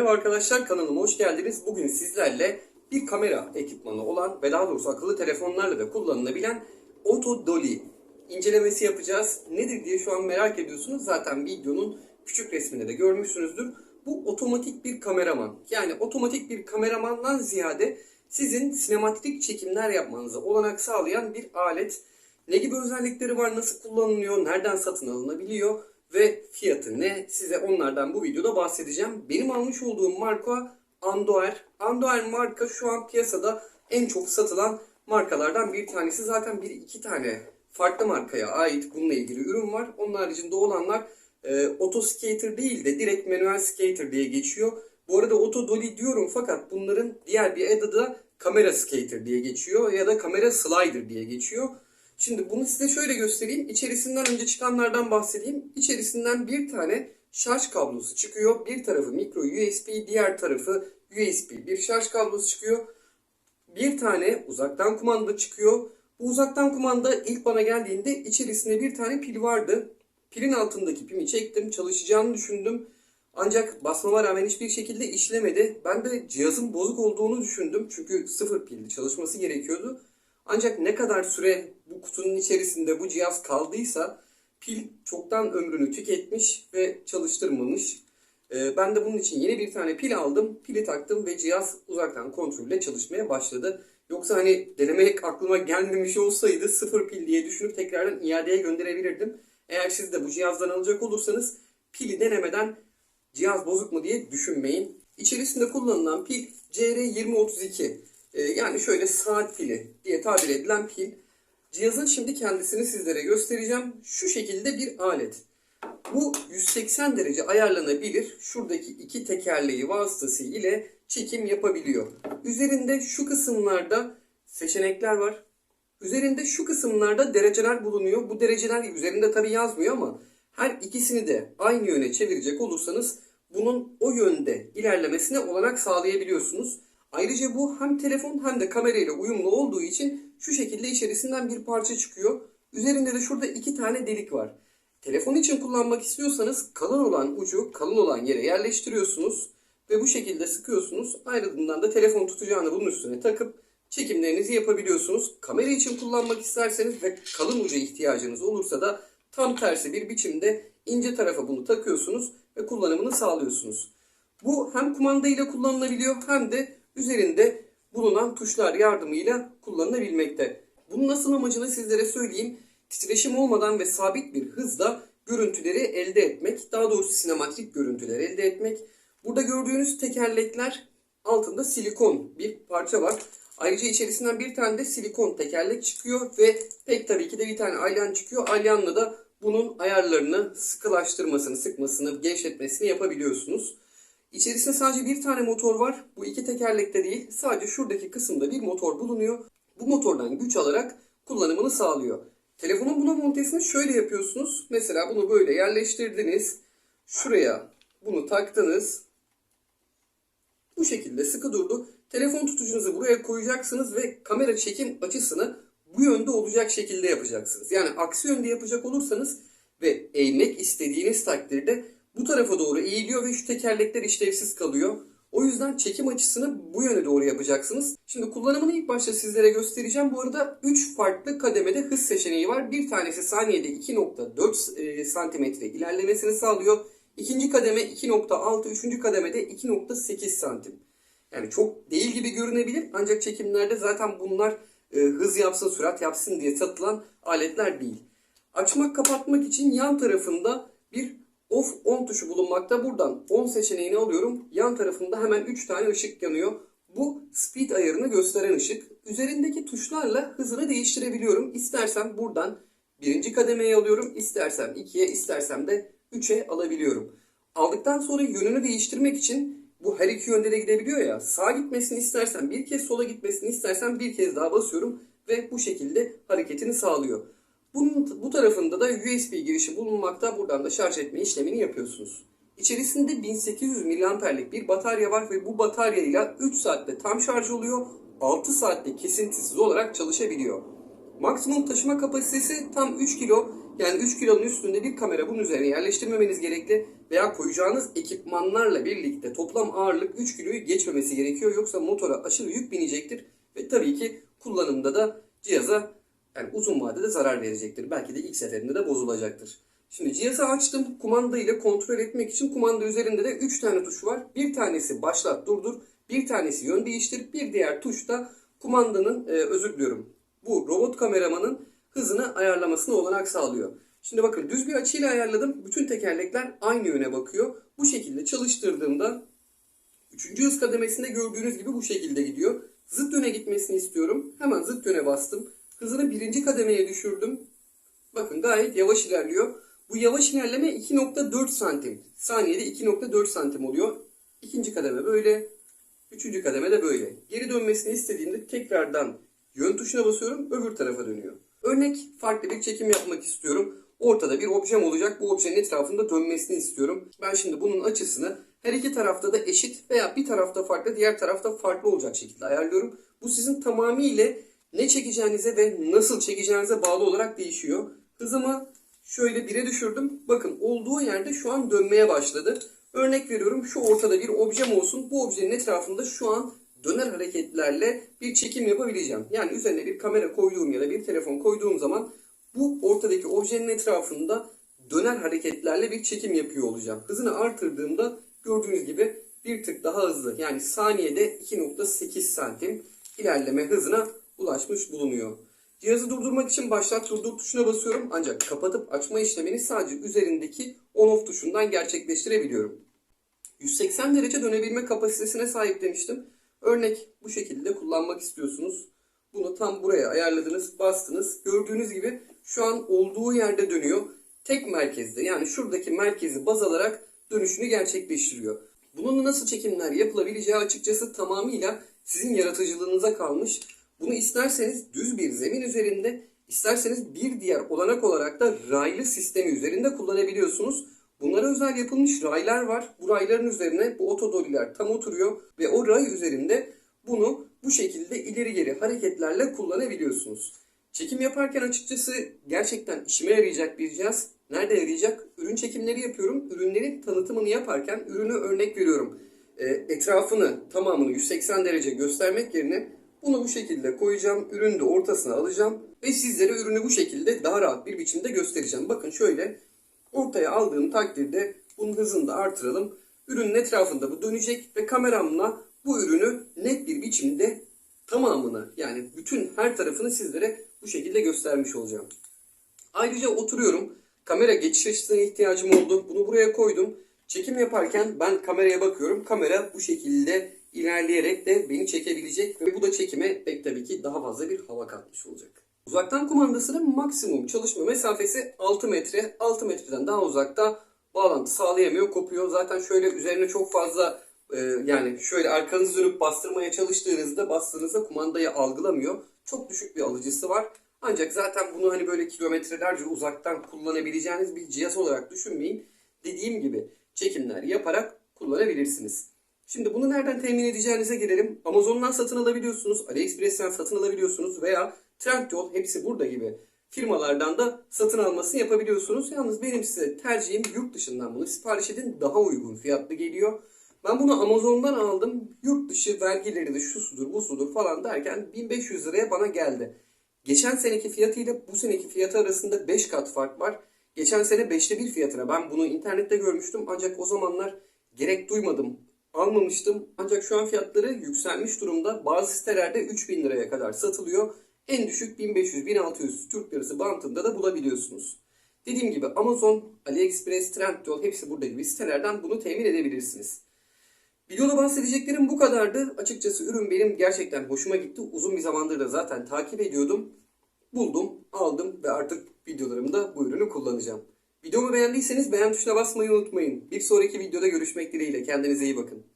Merhaba arkadaşlar kanalıma hoş geldiniz. Bugün sizlerle bir kamera ekipmanı olan ve daha doğrusu akıllı telefonlarla da kullanılabilen Auto Dolly incelemesi yapacağız. Nedir diye şu an merak ediyorsunuz. Zaten videonun küçük resminde de görmüşsünüzdür. Bu otomatik bir kameraman. Yani otomatik bir kameramandan ziyade sizin sinematik çekimler yapmanıza olanak sağlayan bir alet. Ne gibi özellikleri var, nasıl kullanılıyor, nereden satın alınabiliyor ve fiyatı ne? Size onlardan bu videoda bahsedeceğim. Benim almış olduğum marka Andoer. Andoer marka şu an piyasada en çok satılan markalardan bir tanesi. Zaten bir iki tane farklı markaya ait bununla ilgili ürün var. Onun haricinde olanlar e, Auto değil de direkt Manual Skater diye geçiyor. Bu arada Auto Dolly diyorum fakat bunların diğer bir adı da Kamera Skater diye geçiyor ya da Kamera Slider diye geçiyor. Şimdi bunu size şöyle göstereyim. İçerisinden önce çıkanlardan bahsedeyim. İçerisinden bir tane şarj kablosu çıkıyor. Bir tarafı micro USB, diğer tarafı USB bir şarj kablosu çıkıyor. Bir tane uzaktan kumanda çıkıyor. Bu uzaktan kumanda ilk bana geldiğinde içerisinde bir tane pil vardı. Pilin altındaki pimi çektim, çalışacağını düşündüm. Ancak basmama rağmen hiçbir şekilde işlemedi. Ben de cihazın bozuk olduğunu düşündüm. Çünkü sıfır pilli çalışması gerekiyordu. Ancak ne kadar süre bu kutunun içerisinde bu cihaz kaldıysa pil çoktan ömrünü tüketmiş ve çalıştırmamış. Ee, ben de bunun için yeni bir tane pil aldım. Pili taktım ve cihaz uzaktan kontrolle çalışmaya başladı. Yoksa hani denemek aklıma gelmemiş olsaydı sıfır pil diye düşünüp tekrardan iadeye gönderebilirdim. Eğer siz de bu cihazdan alacak olursanız pili denemeden cihaz bozuk mu diye düşünmeyin. İçerisinde kullanılan pil CR2032. Ee, yani şöyle saat pili diye tabir edilen pil. Cihazın şimdi kendisini sizlere göstereceğim. Şu şekilde bir alet. Bu 180 derece ayarlanabilir. Şuradaki iki tekerleği vasıtası ile çekim yapabiliyor. Üzerinde şu kısımlarda seçenekler var. Üzerinde şu kısımlarda dereceler bulunuyor. Bu dereceler üzerinde tabi yazmıyor ama her ikisini de aynı yöne çevirecek olursanız bunun o yönde ilerlemesine olanak sağlayabiliyorsunuz. Ayrıca bu hem telefon hem de kamerayla uyumlu olduğu için şu şekilde içerisinden bir parça çıkıyor. Üzerinde de şurada iki tane delik var. Telefon için kullanmak istiyorsanız kalın olan ucu kalın olan yere yerleştiriyorsunuz ve bu şekilde sıkıyorsunuz. Ayrıldığından da telefon tutacağını bunun üstüne takıp çekimlerinizi yapabiliyorsunuz. Kamera için kullanmak isterseniz ve kalın uca ihtiyacınız olursa da tam tersi bir biçimde ince tarafa bunu takıyorsunuz ve kullanımını sağlıyorsunuz. Bu hem kumanda ile kullanılabiliyor hem de üzerinde bulunan tuşlar yardımıyla kullanılabilmekte. Bunun nasıl amacını sizlere söyleyeyim. Titreşim olmadan ve sabit bir hızla görüntüleri elde etmek, daha doğrusu sinematik görüntüler elde etmek. Burada gördüğünüz tekerlekler altında silikon bir parça var. Ayrıca içerisinden bir tane de silikon tekerlek çıkıyor ve pek tabii ki de bir tane alyan çıkıyor. Alyanla da bunun ayarlarını sıkılaştırmasını, sıkmasını, gevşetmesini yapabiliyorsunuz. İçerisinde sadece bir tane motor var. Bu iki tekerlekte değil. Sadece şuradaki kısımda bir motor bulunuyor. Bu motordan güç alarak kullanımını sağlıyor. Telefonun buna montesini şöyle yapıyorsunuz. Mesela bunu böyle yerleştirdiniz. Şuraya bunu taktınız. Bu şekilde sıkı durdu. Telefon tutucunuzu buraya koyacaksınız ve kamera çekim açısını bu yönde olacak şekilde yapacaksınız. Yani aksi yönde yapacak olursanız ve eğmek istediğiniz takdirde bu tarafa doğru eğiliyor ve şu tekerlekler işlevsiz kalıyor. O yüzden çekim açısını bu yöne doğru yapacaksınız. Şimdi kullanımını ilk başta sizlere göstereceğim. Bu arada 3 farklı kademede hız seçeneği var. Bir tanesi saniyede 2.4 santimetre ilerlemesini sağlıyor. İkinci kademe 2.6, üçüncü kademede 2.8 santim. Yani çok değil gibi görünebilir ancak çekimlerde zaten bunlar e, hız yapsın, sürat yapsın diye satılan aletler değil. Açmak, kapatmak için yan tarafında bir off on tuşu bulunmakta. Buradan on seçeneğini alıyorum. Yan tarafında hemen 3 tane ışık yanıyor. Bu speed ayarını gösteren ışık. Üzerindeki tuşlarla hızını değiştirebiliyorum. İstersem buradan birinci kademeye alıyorum. İstersem 2'ye, istersem de 3'e alabiliyorum. Aldıktan sonra yönünü değiştirmek için bu her iki yönde de gidebiliyor ya. Sağa gitmesini istersen bir kez sola gitmesini istersen bir kez daha basıyorum ve bu şekilde hareketini sağlıyor. Bunun bu tarafında da USB girişi bulunmakta. Buradan da şarj etme işlemini yapıyorsunuz. İçerisinde 1800 mAh'lik bir batarya var ve bu bataryayla 3 saatte tam şarj oluyor. 6 saatte kesintisiz olarak çalışabiliyor. Maksimum taşıma kapasitesi tam 3 kilo. Yani 3 kilonun üstünde bir kamera bunun üzerine yerleştirmemeniz gerekli veya koyacağınız ekipmanlarla birlikte toplam ağırlık 3 kiloyu geçmemesi gerekiyor. Yoksa motora aşırı yük binecektir ve tabii ki kullanımda da cihaza yani uzun vadede zarar verecektir. Belki de ilk seferinde de bozulacaktır. Şimdi cihazı açtım. Kumanda ile kontrol etmek için kumanda üzerinde de 3 tane tuş var. Bir tanesi başlat durdur, bir tanesi yön değiştir, bir diğer tuş da kumandanın e, özür diliyorum. Bu robot kameramanın hızını ayarlamasına olanak sağlıyor. Şimdi bakın düz bir açıyla ayarladım. Bütün tekerlekler aynı yöne bakıyor. Bu şekilde çalıştırdığımda Üçüncü hız kademesinde gördüğünüz gibi bu şekilde gidiyor. Zıt yöne gitmesini istiyorum. Hemen zıt yöne bastım. Hızını birinci kademeye düşürdüm. Bakın gayet yavaş ilerliyor. Bu yavaş ilerleme 2.4 santim. Saniyede 2.4 santim oluyor. İkinci kademe böyle. Üçüncü kademe de böyle. Geri dönmesini istediğimde tekrardan yön tuşuna basıyorum. Öbür tarafa dönüyor. Örnek farklı bir çekim yapmak istiyorum. Ortada bir objem olacak. Bu objenin etrafında dönmesini istiyorum. Ben şimdi bunun açısını her iki tarafta da eşit veya bir tarafta farklı diğer tarafta farklı olacak şekilde ayarlıyorum. Bu sizin tamamıyla ne çekeceğinize ve nasıl çekeceğinize bağlı olarak değişiyor. Hızımı şöyle 1'e düşürdüm. Bakın olduğu yerde şu an dönmeye başladı. Örnek veriyorum şu ortada bir objem olsun. Bu objenin etrafında şu an döner hareketlerle bir çekim yapabileceğim. Yani üzerine bir kamera koyduğum ya da bir telefon koyduğum zaman bu ortadaki objenin etrafında döner hareketlerle bir çekim yapıyor olacağım. Hızını artırdığımda gördüğünüz gibi bir tık daha hızlı yani saniyede 2.8 santim ilerleme hızına ulaşmış bulunuyor. Cihazı durdurmak için başlat durdur tuşuna basıyorum ancak kapatıp açma işlemini sadece üzerindeki on off tuşundan gerçekleştirebiliyorum. 180 derece dönebilme kapasitesine sahip demiştim. Örnek bu şekilde kullanmak istiyorsunuz. Bunu tam buraya ayarladınız, bastınız. Gördüğünüz gibi şu an olduğu yerde dönüyor. Tek merkezde yani şuradaki merkezi baz alarak dönüşünü gerçekleştiriyor. Bununla nasıl çekimler yapılabileceği açıkçası tamamıyla sizin yaratıcılığınıza kalmış. Bunu isterseniz düz bir zemin üzerinde, isterseniz bir diğer olanak olarak da raylı sistemi üzerinde kullanabiliyorsunuz. Bunlara özel yapılmış raylar var. Bu rayların üzerine bu otodoliler tam oturuyor ve o ray üzerinde bunu bu şekilde ileri geri hareketlerle kullanabiliyorsunuz. Çekim yaparken açıkçası gerçekten işime yarayacak bir cihaz. Nerede yarayacak? Ürün çekimleri yapıyorum. Ürünlerin tanıtımını yaparken ürünü örnek veriyorum. E, etrafını tamamını 180 derece göstermek yerine bunu bu şekilde koyacağım. Ürünü de ortasına alacağım. Ve sizlere ürünü bu şekilde daha rahat bir biçimde göstereceğim. Bakın şöyle ortaya aldığım takdirde bunun hızını da artıralım. Ürünün etrafında bu dönecek ve kameramla bu ürünü net bir biçimde tamamını yani bütün her tarafını sizlere bu şekilde göstermiş olacağım. Ayrıca oturuyorum. Kamera geçiş açısına ihtiyacım oldu. Bunu buraya koydum. Çekim yaparken ben kameraya bakıyorum. Kamera bu şekilde ilerleyerek de beni çekebilecek ve bu da çekime pek tabii ki daha fazla bir hava katmış olacak. Uzaktan kumandasının maksimum çalışma mesafesi 6 metre. 6 metreden daha uzakta bağlantı sağlayamıyor, kopuyor. Zaten şöyle üzerine çok fazla e, yani şöyle arkanızı dönüp bastırmaya çalıştığınızda bastığınızda kumandayı algılamıyor. Çok düşük bir alıcısı var. Ancak zaten bunu hani böyle kilometrelerce uzaktan kullanabileceğiniz bir cihaz olarak düşünmeyin. Dediğim gibi çekimler yaparak kullanabilirsiniz. Şimdi bunu nereden temin edeceğinize gelelim. Amazon'dan satın alabiliyorsunuz, AliExpress'ten satın alabiliyorsunuz veya Trendyol hepsi burada gibi firmalardan da satın almasını yapabiliyorsunuz. Yalnız benim size tercihim yurt dışından bunu sipariş edin daha uygun fiyatlı geliyor. Ben bunu Amazon'dan aldım. Yurt dışı vergileri de şu sudur bu sudur falan derken 1500 liraya bana geldi. Geçen seneki fiyatıyla bu seneki fiyatı arasında 5 kat fark var. Geçen sene 5'te 1 fiyatına ben bunu internette görmüştüm ancak o zamanlar gerek duymadım almamıştım. Ancak şu an fiyatları yükselmiş durumda. Bazı sitelerde 3000 liraya kadar satılıyor. En düşük 1500-1600 Türk lirası bantında da bulabiliyorsunuz. Dediğim gibi Amazon, AliExpress, Trendyol hepsi burada gibi sitelerden bunu temin edebilirsiniz. Videoda bahsedeceklerim bu kadardı. Açıkçası ürün benim gerçekten hoşuma gitti. Uzun bir zamandır da zaten takip ediyordum. Buldum, aldım ve artık videolarımda bu ürünü kullanacağım. Videomu beğendiyseniz beğen tuşuna basmayı unutmayın. Bir sonraki videoda görüşmek dileğiyle. Kendinize iyi bakın.